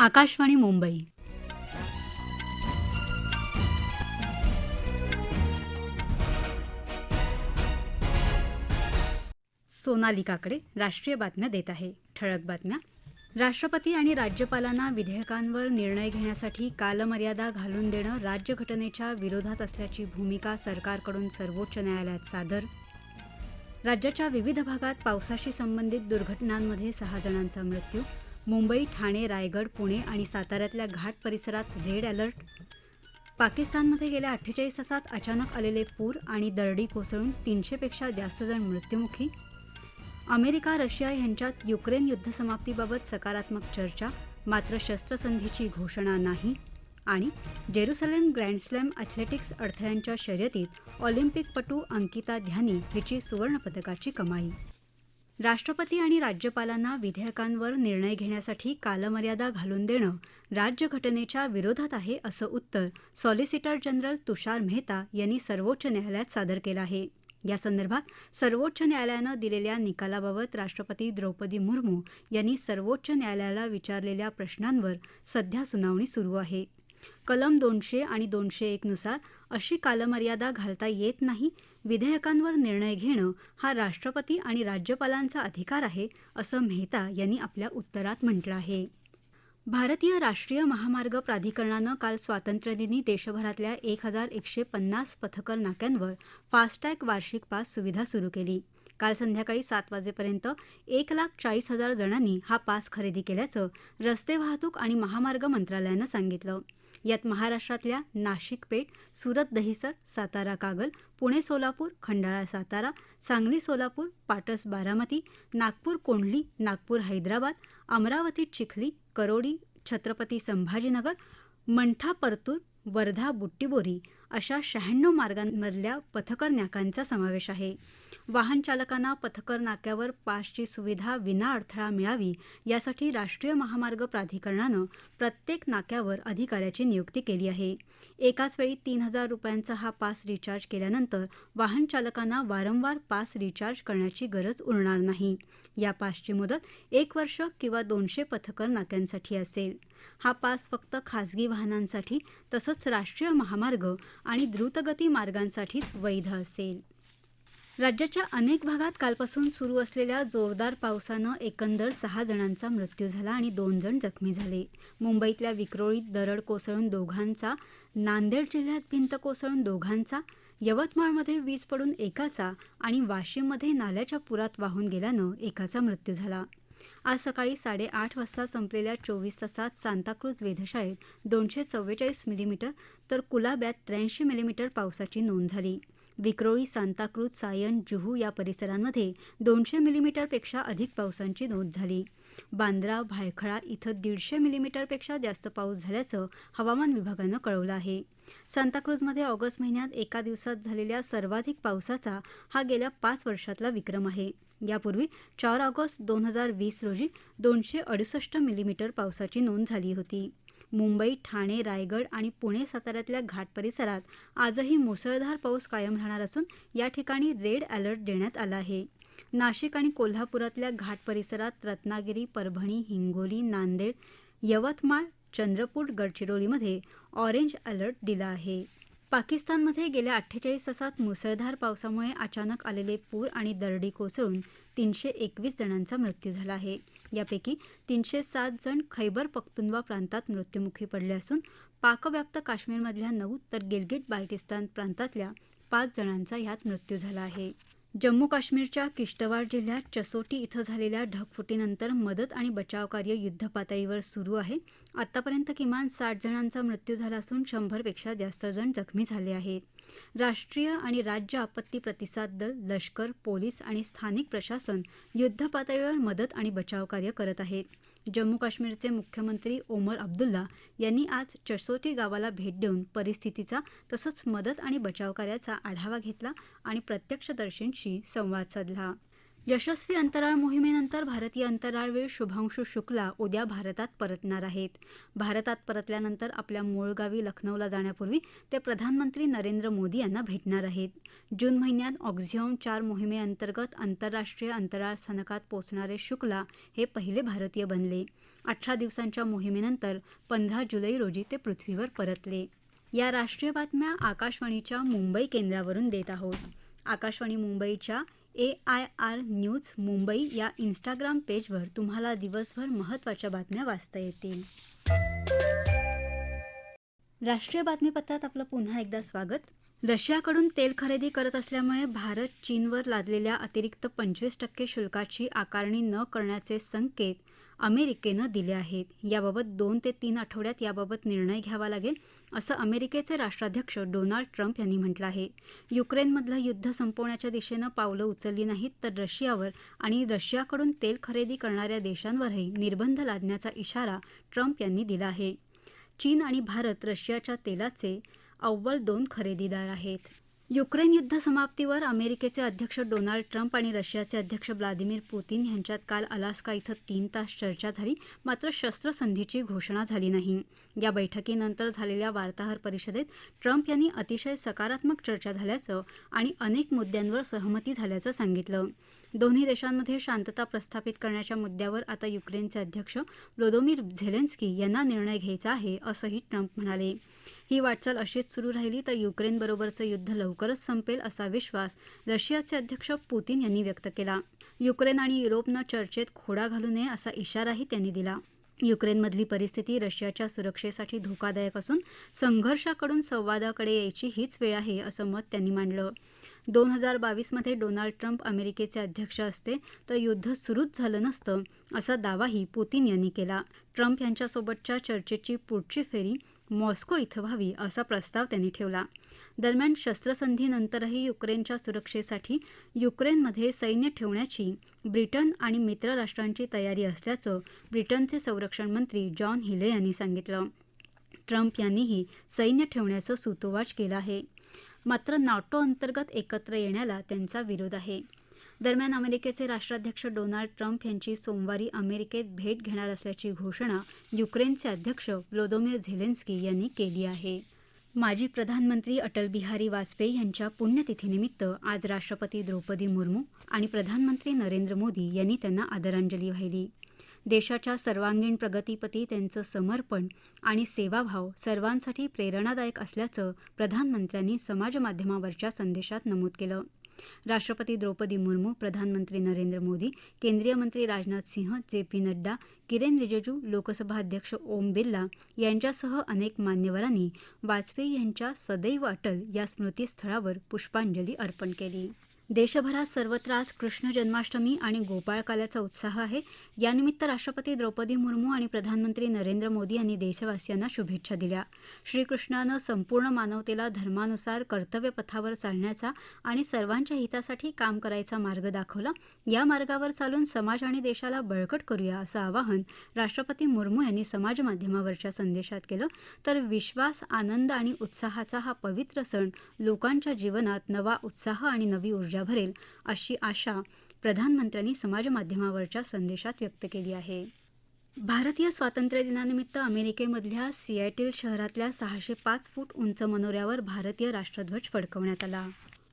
आकाशवाणी मुंबई. सोनाली काकडे राष्ट्रीय बातम्या देत आहे. ठळक बातम्या. राष्ट्रपती आणि राज्यपालांना विधेयकांवर निर्णय घेण्यासाठी कालमर्यादा घालून देणं राज्यघटनेच्या विरोधात असल्याची भूमिका सरकारकडून सर्वोच्च न्यायालयात सादर. राज्याच्या विविध भागात पावसाशी संबंधित दुर्घटनांमध्ये सहा जणांचा मृत्यू. मुंबई ठाणे रायगड पुणे आणि साताऱ्यातल्या घाट परिसरात रेड अलर्ट. पाकिस्तानमध्ये गेल्या अठ्ठेचाळीस तासात अचानक आलेले पूर आणि दरडी कोसळून तीनशेपेक्षा जास्त जण मृत्युमुखी. अमेरिका रशिया यांच्यात युक्रेन युद्धसमाप्तीबाबत सकारात्मक चर्चा मात्र शस्त्रसंधीची घोषणा नाही. आणि जेरुसलेम ग्रँडस्लॅम अथलेटिक्स अडथळ्यांच्या शर्यतीत ऑलिम्पिकपटू अंकिता ध्यानी हिची सुवर्णपदकाची कमाई. राष्ट्रपती आणि राज्यपालांना विधेयकांवर निर्णय घेण्यासाठी कालमर्यादा घालून देणं राज्यघटनेच्या विरोधात आहे असं उत्तर सॉलिसिटर जनरल तुषार मेहता यांनी सर्वोच्च न्यायालयात सादर केलं आहे. यासंदर्भात सर्वोच्च न्यायालयानं दिलेल्या निकालाबाबत राष्ट्रपती द्रौपदी मुर्मू यांनी सर्वोच्च न्यायालयाला विचारलेल्या प्रश्नांवर सध्या सुनावणी सुरू आहे. कलम दोनशे आणि दोनशे एकनुसार अशी कालमर्यादा घालता येत नाही. विधेयकांवर निर्णय घेणं हा राष्ट्रपती आणि राज्यपालांचा अधिकार आहे असं मेहता यांनी आपल्या उत्तरात म्हटलं आहे. भारतीय राष्ट्रीय महामार्ग प्राधिकरणानं काल स्वातंत्र्यदिनी देशभरातल्या एक हजार एकशे पन्नास पथकर नाक्यांवर फास्टॅग वार्षिक पास सुविधा सुरू केली. काल संध्याकाळी सात वाजेपर्यंत एक लाख चाळीस हजार जणांनी हा पास खरेदी केल्याचं रस्ते वाहतूक आणि महामार्ग मंत्रालयानं सांगितलं. यात महाराष्ट्रातल्या नाशिक पेठ सुरत दहिसर सातारा कागल पुणे सोलापूर खंडाळा सातारा सांगली सोलापूर पाटस बारामती नागपूर कोंढली नागपूर हैदराबाद अमरावती चिखली करोडी छत्रपती संभाजीनगर मंठा परतूर वर्धा बुट्टीबोरी अशा शहाण्णव मार्गांमधल्या पथकर नाक्यांचा समावेश आहे. वाहन चालकांना पथकर नाक्यावर पासची सुविधा विना अडथळा मिळावी यासाठी राष्ट्रीय महामार्ग प्राधिकरणानं प्रत्येक नाक्यावर अधिकाऱ्याची नियुक्ती केली आहे. एकाच वेळी तीन हजार रुपयांचा हा पास रिचार्ज केल्यानंतर वाहन चालकांना वारंवार पास रिचार्ज करण्याची गरज उरणार नाही. या पासची मुदत एक वर्ष किंवा दोनशे पथकर नाक्यांसाठी असेल. हा पास फक्त खासगी वाहनांसाठी तसंच राष्ट्रीय महामार्ग आणि द्रुतगती मार्गांसाठीच वैध असेल. राज्याच्या अनेक भागात कालपासून सुरू असलेल्या जोरदार पावसानं एकंदर सहा जणांचा मृत्यू झाला आणि दोन जण जखमी झाले. मुंबईतल्या विक्रोळीत दरड कोसळून दोघांचा नांदेड जिल्ह्यात भिंत कोसळून दोघांचा यवतमाळमध्ये वीज पडून एकाचा आणि वाशिममध्ये नाल्याच्या पुरात वाहून गेल्यानं एकाचा मृत्यू झाला. आज सकाळी साडेआठ वाजता संपलेल्या चोवीस तासात सांताक्रूज वेधशाळेत दोनशे चव्वेचाळीस मिलीमीटर तर कुलाब्यात त्र्याऐंशी मिलीमीटर पावसाची नोंद झाली. विक्रोळी सांताक्रूज सायन जुहू या परिसरांमध्ये दोनशे मिलीमीटरपेक्षा अधिक पावसाची नोंद झाली. बांद्रा भायखळा इथं दीडशे मिलीमीटरपेक्षा जास्त पाऊस झाल्याचं हवामान विभागानं कळवलं आहे. सांताक्रूजमध्ये ऑगस्ट महिन्यात एका दिवसात झालेल्या सर्वाधिक पावसाचा हा गेल्या पाच वर्षातला विक्रम आहे. यापूर्वी चार ऑगस्ट दोन हजार वीस रोजी दोनशे अडुसष्ट मिलीमीटर पावसाची नोंद झाली होती. मुंबई ठाणे रायगड आणि पुणे साताऱ्यातल्या घाट परिसरात आजही मुसळधार पाऊस कायम राहणार असून या ठिकाणी रेड अलर्ट देण्यात आला आहे. नाशिक आणि कोल्हापुरातल्या घाट परिसरात रत्नागिरी परभणी हिंगोली नांदेड यवतमाळ चंद्रपूर गडचिरोलीमध्ये ऑरेंज अलर्ट दिला आहे. पाकिस्तानमध्ये गेल्या अठ्ठेचाळीस तासात मुसळधार पावसामुळे अचानक आलेले पूर आणि दरडी कोसळून तीनशे एकवीस जणांचा मृत्यू झाला आहे. यापैकी तीनशे सात जण खैबर पख्तुनवा प्रांतात मृत्युमुखी पडले असून पाकव्याप्त काश्मीरमधल्या नऊ तर गिलगिट बाल्टिस्तान प्रांतातल्या पाच जणांचा यात मृत्यू झाला आहे. जम्मू काश्मीरच्या किश्तवाड जिल्ह्यात चसोटी इथं झालेल्या ढगफुटीनंतर मदत आणि बचावकार्य युद्धपातळीवर सुरू आहे. आतापर्यंत किमान साठ जणांचा मृत्यू झाला असून शंभरपेक्षा जास्त जण जखमी झाले आहेत. राष्ट्रीय आणि राज्य आपत्ती प्रतिसाद दल लष्कर पोलीस आणि स्थानिक प्रशासन युद्धपातळीवर मदत आणि बचावकार्य करत आहेत. जम्मू काश्मीरचे मुख्यमंत्री ओमर अब्दुल्ला यांनी आज चसोटी गावाला भेट देऊन परिस्थितीचा तसंच मदत आणि बचावकार्याचा आढावा घेतला आणि प्रत्यक्षदर्शींशी संवाद साधला. यशस्वी अंतराळ मोहिमेनंतर भारतीय अंतराळवीर शुभांशू शुक्ला उद्या भारतात परतणार आहेत. भारतात परतल्यानंतर आपल्या मूळ गावी लखनौला जाण्यापूर्वी ते प्रधानमंत्री नरेंद्र मोदी यांना भेटणार आहेत. जून महिन्यात ऑक्झिओम चार मोहिमेअंतर्गत आंतरराष्ट्रीय अंतराळ स्थानकात पोचणारे शुक्ला हे पहिले भारतीय बनले. अठरा दिवसांच्या मोहिमेनंतर पंधरा जुलै रोजी ते पृथ्वीवर परतले. या राष्ट्रीय बातम्या आकाशवाणीच्या मुंबई केंद्रावरून देत आहोत. आकाशवाणी मुंबईच्या A I R news Mumbai या इंस्टाग्राम पेजवर तुम्हाला दिवसभर महत्त्वाच्या बातम्या वाचता येतील. राष्ट्रीय बातमीपत्रात आपलं पुन्हा एकदा स्वागत. रशियाकडून तेल खरेदी करत असल्यामुळे भारत चीनवर लादलेल्या अतिरिक्त पंचवीस टक्के शुल्काची आकारणी न करण्याचे संकेत अमेरिकेनं दिले आहेत. याबाबत दोन ते तीन आठवड्यात याबाबत निर्णय घ्यावा लागेल असं अमेरिकेचे राष्ट्राध्यक्ष डोनाल्ड ट्रम्प यांनी म्हटलं आहे. युक्रेनमधलं युद्ध संपवण्याच्या दिशेनं पावलं उचलली नाहीत तर रशियावर आणि रशियाकडून तेल खरेदी करणाऱ्या देशांवरही निर्बंध लादण्याचा इशारा ट्रम्प यांनी दिला आहे. चीन आणि भारत रशियाच्या तेलाचे अव्वल दोन खरेदीदार आहेत. युक्रेन युद्ध समाप्तीवर अमेरिकेचे अध्यक्ष डोनाल्ड ट्रम्प आणि रशियाचे अध्यक्ष व्लादिमीर पुतीन यांच्यात काल अलास्का इथं तीन तास चर्चा झाली मात्र शस्त्रसंधीची घोषणा झाली नाही. या बैठकीनंतर झालेल्या वार्ताहर परिषदेत ट्रम्प यांनी अतिशय सकारात्मक चर्चा झाल्याचं आणि अनेक मुद्द्यांवर सहमती झाल्याचं सांगितलं. दोन्ही देशांमध्ये शांतता प्रस्थापित करण्याच्या मुद्द्यावर आता युक्रेनचे अध्यक्ष व्लोदोमीर झेलेन्स्की यांना निर्णय घ्यायचा आहे असंही ट्रम्प म्हणाले. ही वाटचाल अशीच सुरू राहिली तर युक्रेनबरोबरचं युद्ध लवकरच संपेल असा विश्वास रशियाचे अध्यक्ष पुतीन यांनी व्यक्त केला. युक्रेन आणि युरोपनं चर्चेत खोडा घालू नये असा इशाराही त्यांनी दिला. युक्रेनमधली परिस्थिती रशियाच्या सुरक्षेसाठी धोकादायक असून संघर्षाकडून संवादाकडे यायची हीच वेळ आहे असं मत त्यांनी मांडलं. दोन हजार बावीसमध्ये डोनाल्ड ट्रम्प अमेरिकेचे अध्यक्ष असते तर युद्ध सुरूच झालं नसतं असा दावाही पुतीन यांनी केला. ट्रम्प यांच्यासोबतच्या चर्चेची पुढची फेरी मॉस्को इथं व्हावी असा प्रस्ताव त्यांनी ठेवला. दरम्यान शस्त्रसंधीनंतरही युक्रेनच्या सुरक्षेसाठी युक्रेनमध्ये सैन्य ठेवण्याची ब्रिटन आणि मित्र राष्ट्रांची तयारी असल्याचं ब्रिटनचे संरक्षण मंत्री जॉन हिले यांनी सांगितलं. ट्रम्प यांनीही सैन्य ठेवण्याचं सूतोवाच केलं आहे. मात्र नाटो अंतर्गत एकत्र येण्याला त्यांचा विरोध आहे. दरम्यान अमेरिकेचे राष्ट्राध्यक्ष डोनाल्ड ट्रम्प यांची सोमवारी अमेरिकेत भेट घेणार असल्याची घोषणा युक्रेनचे अध्यक्ष व्लोदोमीर झेलेन्स्की यांनी केली आहे. माजी प्रधानमंत्री अटल बिहारी वाजपेयी यांच्या पुण्यतिथीनिमित्त आज राष्ट्रपती द्रौपदी मुर्मू आणि प्रधानमंत्री नरेंद्र मोदी यांनी त्यांना आदरांजली वाहिली. देशाच्या सर्वांगीण प्रगतीपती त्यांचं समर्पण आणि सेवाभाव सर्वांसाठी प्रेरणादायक असल्याचं प्रधानमंत्र्यांनी समाजमाध्यमावरच्या संदेशात नमूद केलं. राष्ट्रपती द्रौपदी मुर्मू प्रधानमंत्री नरेंद्र मोदी केंद्रीय मंत्री राजनाथ सिंह जे पी नड्डा किरेन रिजिजू लोकसभा अध्यक्ष ओम बिर्ला यांच्यासह अनेक मान्यवरांनी वाजपेयी यांच्या सदैव अटल या स्मृतीस्थळावर पुष्पांजली अर्पण केली. देशभरात सर्वत्र आज कृष्ण जन्माष्टमी आणि गोपाळकाल्याचा उत्साह आहे. यानिमित्त राष्ट्रपती द्रौपदी मुर्मू आणि प्रधानमंत्री नरेंद्र मोदी यांनी देशवासियांना शुभेच्छा दिल्या. श्रीकृष्णानं संपूर्ण मानवतेला धर्मानुसार कर्तव्यपथावर चालण्याचा आणि सर्वांच्या हितासाठी काम करायचा मार्ग दाखवला. या मार्गावर चालून समाज आणि देशाला बळकट करूया असं आवाहन राष्ट्रपती मुर्मू यांनी समाजमाध्यमावरच्या संदेशात केलं. तर विश्वास आनंद आणि उत्साहाचा हा पवित्र सण लोकांच्या जीवनात नवा उत्साह आणि नवी ऊर्जा भरेल अशी आशा प्रधानमंत्र्यांनी समाजमाध्यमावरच्या संदेशात व्यक्त केली आहे. भारतीय स्वातंत्र्य दिनानिमित्त अमेरिकेमधल्या सिॲटिल शहरातल्या सहाशे पाच फूट उंच मनोऱ्यावर भारतीय राष्ट्रध्वज फडकवण्यात आला.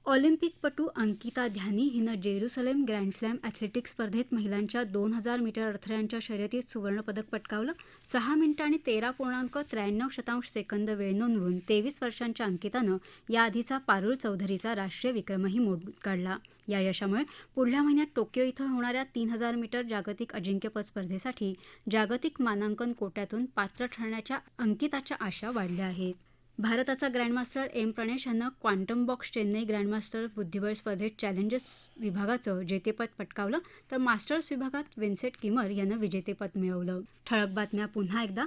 ऑलिम्पिकपटू अंकिता ध्यानी हिनं जेरुसलेम ग्रँडस्लॅम अॅथलेटिक्स स्पर्धेत महिलांच्या दोन हजार मीटर अडथळ्यांच्या शर्यतीत सुवर्णपदक पटकावलं. सहा मिनिटं आणि तेरा पूर्णांक त्र्याण्णव शतांश सेकंद वेळ नोंदवून तेवीस वर्षांच्या अंकितानं याआधीचा पारुल चौधरीचा राष्ट्रीय विक्रमही मोड काढला. या यशामुळे पुढल्या महिन्यात टोकियो इथं होणाऱ्या तीन हजार मीटर जागतिक अजिंक्यपद स्पर्धेसाठी जागतिक मानांकन कोट्यातून पात्र ठरण्याच्या अंकिताच्या आशा वाढल्या आहेत. भारताचा ग्रँडमास्टर एम प्रणेश यानं क्वांटम बॉक्स चेन्नई ग्रँडमास्टर बुद्धिबळ स्पर्धेत चॅलेंजर्स विभागाचं जेतेपद पटकावलं तर मास्टर्स विभागात विन्सेट किमर यानं विजेतेपद मिळवलं. ठळक बातम्या पुन्हा एकदा.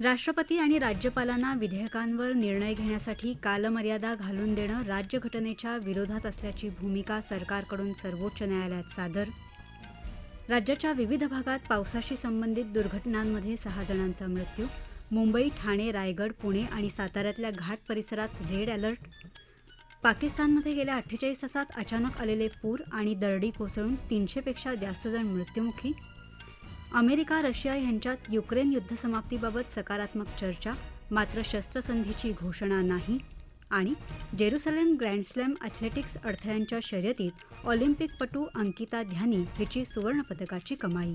राष्ट्रपती आणि राज्यपालांना विधेयकांवर निर्णय घेण्यासाठी कालमर्यादा घालून देणं राज्यघटनेच्या विरोधात असल्याची भूमिका सरकारकडून सर्वोच्च न्यायालयात सादर. राज्याच्या विविध भागात पावसाशी संबंधित दुर्घटनांमध्ये सहा जणांचा मृत्यू. मुंबई ठाणे रायगड पुणे आणि साताऱ्यातल्या घाट परिसरात रेड अलर्ट. पाकिस्तानमध्ये गेल्या अठ्ठेचाळीस तासात अचानक आलेले पूर आणि दरडी कोसळून तीनशेपेक्षा जास्त जण मृत्युमुखी. अमेरिका रशिया यांच्यात युक्रेन युद्धसमाप्तीबाबत सकारात्मक चर्चा मात्र शस्त्रसंधीची घोषणा नाही. आणि जेरुसलेम ग्रँडस्लॅम ॲथलेटिक्स अडथळ्यांच्या शर्यतीत ऑलिम्पिकपटू अंकिता ध्यानी हिची सुवर्णपदकाची कमाई.